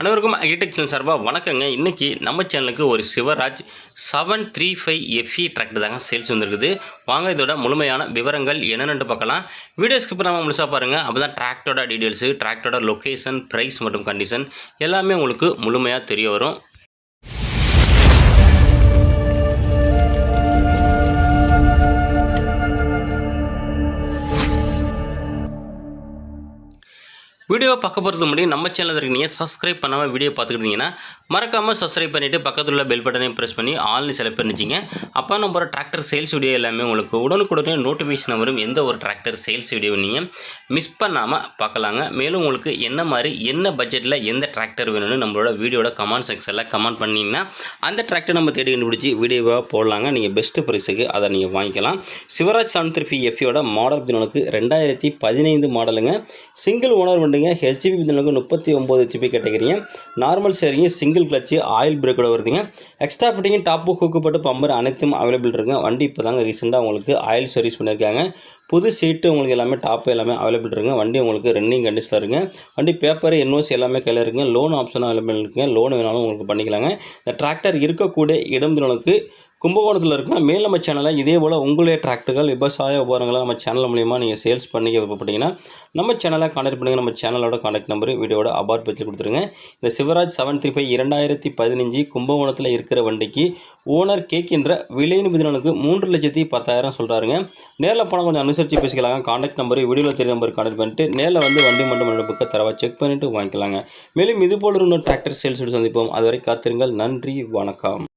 அனைவருக்கும் அக்ரிடெக்சன் சார்பாக வணக்கங்க. இன்றைக்கி நம்ம சேனலுக்கு ஒரு Swaraj seven three five FE tractor தாங்க சேல்ஸ் வந்துருக்குது. வாங்க இதோட முழுமையான விவரங்கள் என்னென்னு பார்க்கலாம். வீடியோ ஸ்கிப் பண்ணாமல் முழுசாக பாருங்கள் அப்போ தான் டிராக்டரோட டீட்டெயில்ஸு டிராக்டரோட லொக்கேஷன் ப்ரைஸ் மற்றும் கண்டிஷன் எல்லாமே உங்களுக்கு முழுமையாக தெரிய வரும். வீடியோ பார்க்க போகிறது முன்னாடி நம்ம சேனலில் இருக்கீங்க சப்ஸ்கிரைப் பண்ணாமல் வீடியோ பார்த்துக்கிட்டீங்கன்னா மறக்காமல் சப்ஸ்கிரைப் பண்ணிவிட்டு பக்கத்தில் உள்ள பெல் பட்டனையும் ப்ரெஸ் பண்ணி ஆல்னு செலக்ட் பண்ணிச்சிங்க அப்போ நம்ம டிராக்டர் சேல்ஸ் வீடியோ எல்லாமே உங்களுக்கு உடனுக்குடனே நோட்டிஃபிகேஷன் வரும். எந்த ஒரு டிராக்டர் சேல்ஸ் வீடியோ நீங்கள் மிஸ் பண்ணாமல் பார்க்கலாங்க. மேலும் உங்களுக்கு என்ன மாதிரி என்ன பட்ஜெட்டில் எந்த டிராக்டர் வேணும்னு நம்மளோட வீடியோட கமெண்ட் செக்ஷனில் கமெண்ட் பண்ணிங்கன்னா அந்த டிராக்டர் நம்ம தேடி கண்டுபிடிச்சி வீடியோவாக போடலாங்க. நீங்கள் பெஸ்ட்டு ப்ரைஸுக்கு அதை நீங்கள் வாங்கிக்கலாம். Swaraj seven three FE model பின்னலுக்கு ரெண்டாயிரத்தி பதினைந்து மாடலுங்க சிங்கிள் ஓனர் வண்டிங்க ஹெச்பி பின்னலுக்கு முப்பத்தி ஒம்பது ஹெச்பி கேட்டகிரிங்க நார்மல் சேரிங்க சிங்கிள் கிளச்சு ஆயில் பிரேக்கோட வருதுங்க. எக்ஸ்ட்ரா ஃபிட்டிங் டாப்பு ஹூக்குப்பட்டு பம்பர் அனைத்தும் அவைலபிள் இருக்குங்க வண்டி இப்போ தாங்க ரீசெண்டாக உங்களுக்கு ஆயில் சர்வீஸ் பண்ணியிருக்காங்க புது சீட்டு உங்களுக்கு எல்லாமே டாப்பு எல்லாமே அவைலபிள் இருக்குங்க வண்டி உங்களுக்கு ரன்னிங் கண்டிஷனில் இருக்குங்க வண்டி பேப்பர் என்ஓசி எல்லாமே கையில் இருக்குங்க. லோன் ஆப்ஷனும் அவைலபிள் இருக்குங்க லோன் வேணாலும் உங்களுக்கு பண்ணிக்கலாங்க. இந்த டிராக்டர் இருக்கக்கூடிய இடம் உங்களுக்கு கும்பகோணத்தில் இருக்குன்னா மேல் நம்ம சேனலில் இதே போல் உங்களுடைய டிராக்டர்கள் விவசாய உபகரணங்களை நம்ம சேனல் மூலிமா நீங்கள் சேல்ஸ் பண்ணி விருப்பப்பட்டீங்கன்னா நம்ம சேனலை காண்டாக்ட் பண்ணுங்கள் நம்ம சேனலோட காண்டாக்ட் நம்பர் வீடியோட அபார்ட் பற்றி கொடுத்துருங்க. இந்த சிவராஜ் செவன் த்ரீ ஃபைவ் இரண்டாயிரத்தி பதினஞ்சு கும்பகோணத்தில் இருக்கிற வண்டிக்கு ஓனர் கேட்கின்ற விலை நிபந்தனைக்கு மூன்று லட்சத்தி பத்தாயிரம் சொல்கிறாருங்க நேரில் போனால் கொஞ்சம் அனுசரித்து பேசிக்கலாங்க. காண்டாக்ட் நம்பர் வீடியோவில் தெரிய நம்பர் காண்டாக்ட் பண்ணிட்டு நேரில் வந்து வண்டி மட்டும் புக்கை தரவா செக் பண்ணிவிட்டு வாங்கிக்கலாங்க. மேலும் இது போல இன்னொரு டிராக்டர் சேல்ஸ் சந்திப்போம். அதுவரை காத்திருங்கள். நன்றி வணக்கம்.